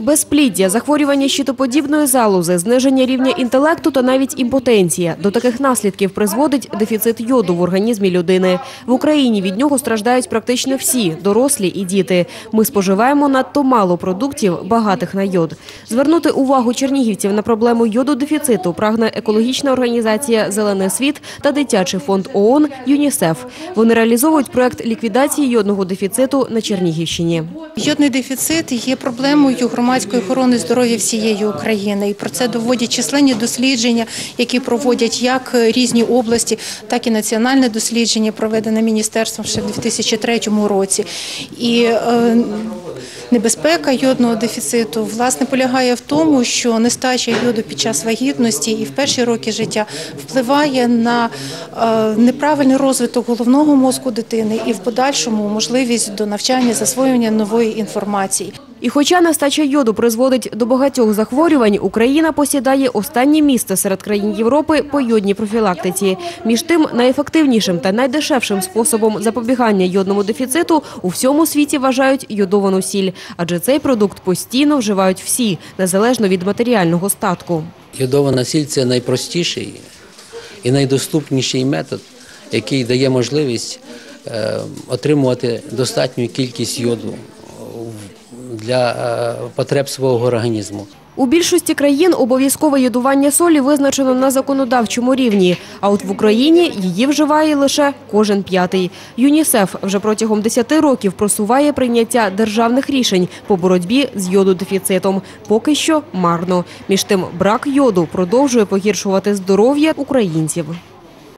Безпліддя, захворювання щитоподібної залози, зниження рівня інтелекту та навіть імпотенція. До таких наслідків призводить дефіцит йоду в організмі людини. В Україні від нього страждають практично всі – дорослі і діти. Ми споживаємо надто мало продуктів, багатих на йод. Звернути увагу чернігівців на проблему йододефіциту прагне екологічна організація «Зелений світ» та дитячий фонд ООН «ЮНІСЕФ». Вони реалізовують проект ліквідації йодного дефіциту на Чернігівщині. Йодний дефіцит є проблемою громадської охорони здоров'я всієї України. І про це доводять численні дослідження, які проводять як різні області, так і національне дослідження, проведене міністерством ще в 2003 році. І е, Небезпека йодного дефіциту власне полягає в тому, що нестача йоду під час вагітності і в перші роки життя впливає на е, неправильний розвиток головного мозку дитини і в подальшому можливість до навчання, засвоювання нової інформації. І хоча нестача йоду призводить до багатьох захворювань, Україна посідає останнє місце серед країн Європи по йодній профілактиці. Між тим, найефективнішим та найдешевшим способом запобігання йодному дефіциту у всьому світі вважають йодовану сіль, адже цей продукт постійно вживають всі, незалежно від матеріального статку. Йодована сіль це найпростіший і найдоступніший метод, який дає можливість е, отримувати достатню кількість йоду для е, потреб свого організму. У більшості країн обов'язкове йодування солі визначено на законодавчому рівні, а от в Україні її вживає лише кожен п'ятий. ЮНІСЕФ вже протягом 10 років просуває прийняття державних рішень по боротьбі з йододефіцитом. Поки що марно. Між тим, брак йоду продовжує погіршувати здоров'я українців.